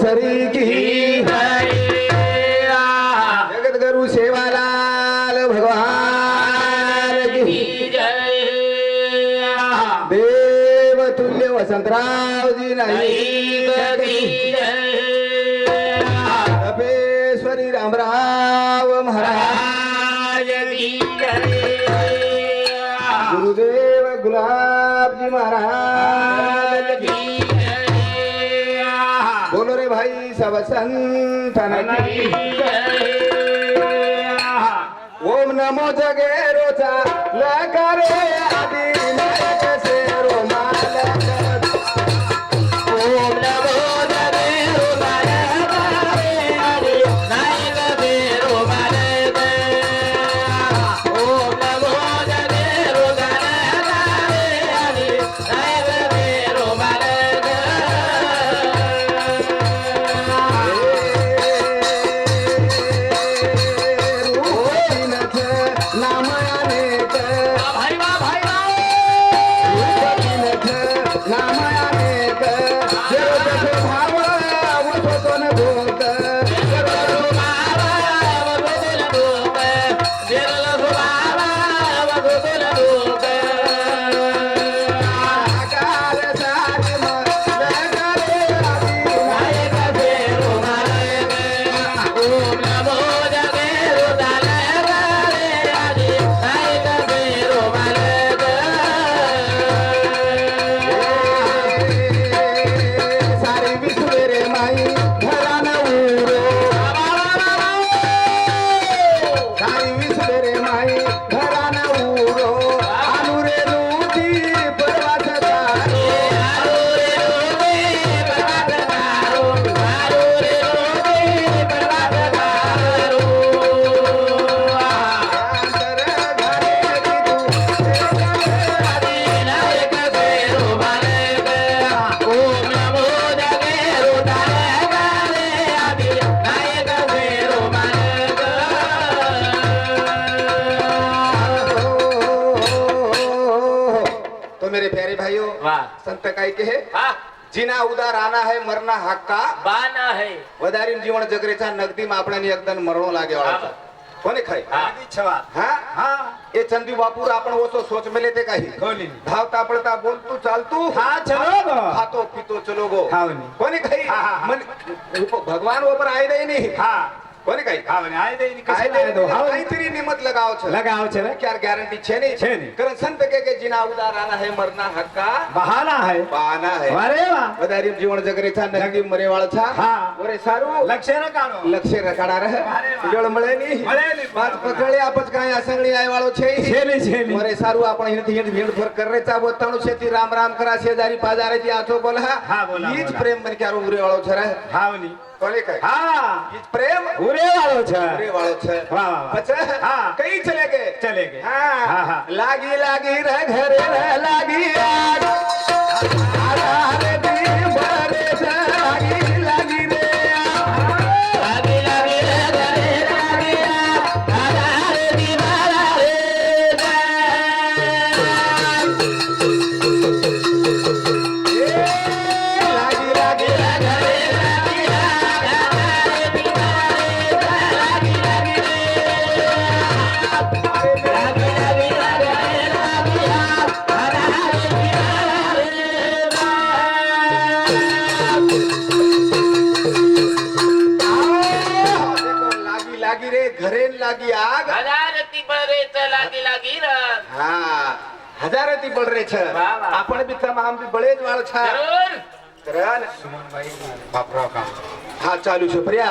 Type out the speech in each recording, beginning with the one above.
सरी की जगत गुरु सेवालाल भगवान देव तुल्य वसंतरावजी नाही तपेश्वरी रामराव महाराज गुरुदेव गुलाबजी महाराज। వసంతనకి ఓం నమో జగే రోచా లకరే ఆది संत काय के है? जिना उदा राणा है मरना हक्का. बाना है. वदारीन जीवन जगरेचा नगदी मापण्याने एकदम मरणो लागे वाळाचा कोणी खाय हा. हा? ए चंदी बापूर आपण ओसो सोच मेले ते काही. धावता पळता बोलतो चालतो. हा चलो गो. खातो पितो चलो गो. कोणी खाई मन भगवान वर आहे नाही. हा. કોને કઈ હા ને આય દેની કઈ દે તો હા કાઈતરી નિમત લગાવ છે લગાવ છે ને ક્યાર ગેરંટી છે ને છે ને કર સંત કે કે જીના ઉદારાના હે મરના હક્કા બહાના હે બહાના હે અરે વાહ વધારી જીવન જગરી થા નહી મરે વાળ થા હા ઓરે સારું લક્ષ્ય રકાણો લક્ષ્ય રકાડા રહે જળ મળે ની મળે ની પાંચ પકડે આપજ કાય આસંગણી આય વાળો છે છે ને છે ને ઓરે સારું આપણે હિંદ હિંદ ભીડ પર કરે તા બોતાણું છે તી રામ રામ કરા છે જારી પાજારે જી આથો બોલા હા બોલા ઈજ પ્રેમ બન ક્યારો ઉરે વાળો છે રે હાવની કોને કહે हा ઈ જ પ્રેમ उरे वालो छ ઉરે વાળો છે વાહ, વાહ, વાહ. પછી હા. કઈ ચલે કે चले गए હા હા, હા. લાગી લાગી રે ઘરે રે લાગી આગ लागी रे घरेन लागी आग. हजारती बळरेच लागी लागी रस हा हजारती बळरे छ आपण बी तमा बी बळेच वाळ छा सुमनबाई बापराव हा चालू सुप्रिया.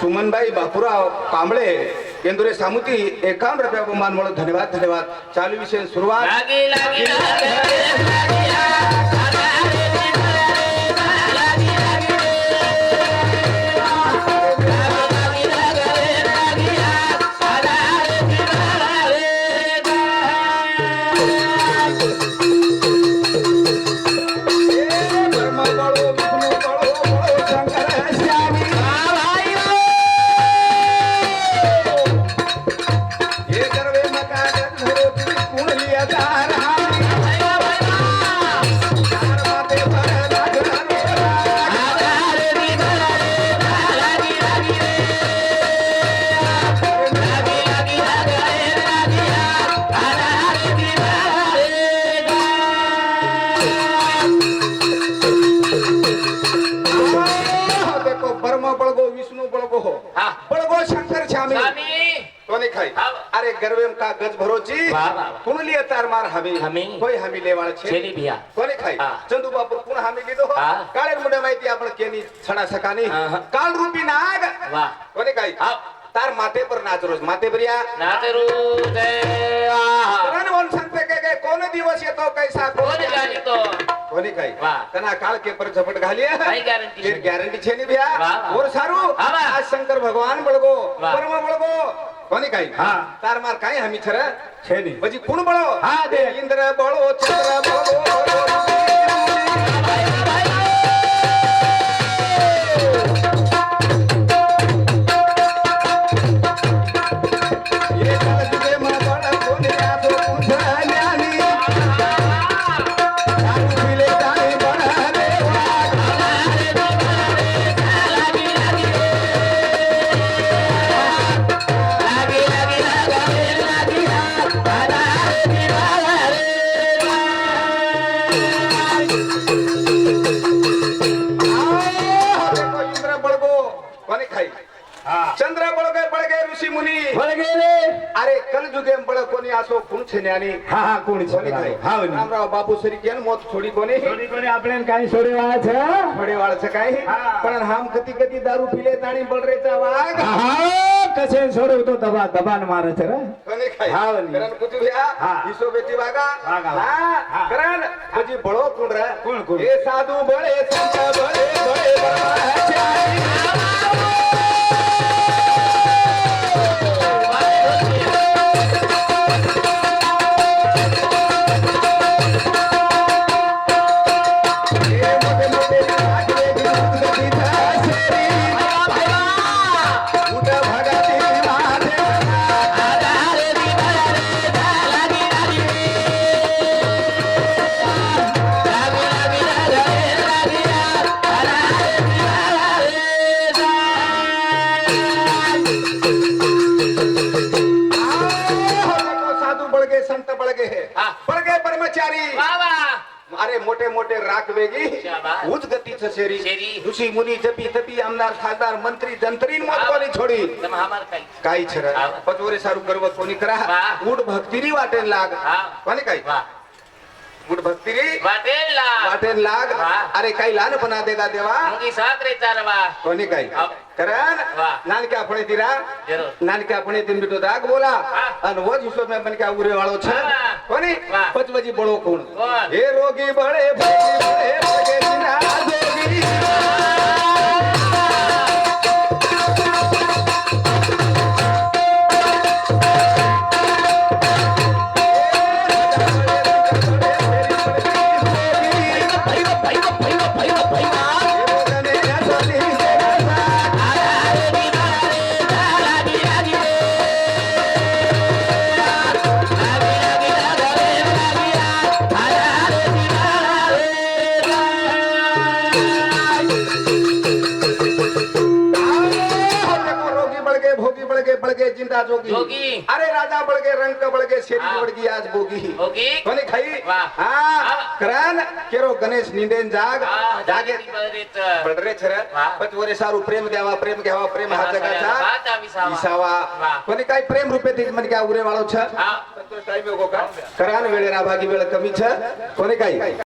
सुमनबाई बापूराव कांबळे. केंद्रे सामुती एकाम रुपया बहुमान म्हणून धन्यवाद धन्यवाद. चालू विषय सुरुवात. लागी लागी लागी. अरे गर्वेम का गज भरोची। कुन लिए तार मार हमी? हमी। कोई हमी छे? छेली भिया कोणी खाई? चंदू बापू कुण हमी लिदो हो? काळे मुंडे माहिती आपण केनी छडा सकानी। काल रूपी नाग। वाह। कोणी खाई? तार माथे पर नाच रोज माथे परिया या। नाच रोज करण बोल सांगते के के कोण दिवस येतो कैसा तो जाणीतो कोणी तना काल के पर झपट घाली गॅरंटी गॅरंटी छेनी भ्या और सारू। आज शंकर भगवान बळगो परम बळगो। કોની કાઈ હા. તાર માર કાઈ હમી છરે છે નહીં પછી કોણ બળો હા, દે. ઇન્દ્ર બળો ચંદ્ર બળો કોની જુગે પડે કોની આસો કુણ છે ને આની હા હા કોણ છે હા રામરાવ બાપુ સરી કે મોત છોડી કોની છોડી કોની આપણે કાઈ છોડી વાળા છે છોડી વાળા છે કાઈ પણ હામ કતી કતી દારૂ પીલે તાણી બળ રે ચા વાગ હા કસે છોડ્યું તો દબા દબાન મારે છે રે કોની ખાઈ હા વની કરન કુતુ ભ્યા ઈસો બેટી વાગા હા કરન પછી ભળો કોણ રે કોણ કોણ એ સાધુ ભળે સંત ભળે ભળે ભળે ચાલી मोठे मोठे राख वेगळी उच गतीच शेरी. ऋषी मुनी जपी तपी आमदार खासदार मंत्री जंत्री मोतवाली छोडी. काही छर पचवरे सारू गर्व कोणी करा. उठ भक्तीरी वाटेल लाग. कोणी काही गुड भक्तीरी वाटेल लाग. वाटेल लाग. अरे काही लहानपणा देगा देवा. कोणी काही करण वाह. નાનકા આપણે તીરા જરૂર નાનકા આપણે તીન બીટો દાગ બોલા હા. અને વજ હિસાબ મેં બનકા ઉરે વાળો છે હા. કોની વાહ. પચવજી બળો કોણ કોણ? હે રોગી બળે ભોગી બળે ना जोगी। अरे राजा बळगे रंग बळगे शेरी बळगी आज बोगी। कोणी खाई हा करान केरो गणेश निंदेन जाग। जागे बडरे छर पच वरे सारू प्रेम द्यावा प्रेम घ्यावा प्रेम हा जगाचा विसावा। कोणी काय प्रेम रूपे तीच म्हणजे काय उरे वाळो छ? करान वेळेरा भागी वेळ कमी छ। कोणी काही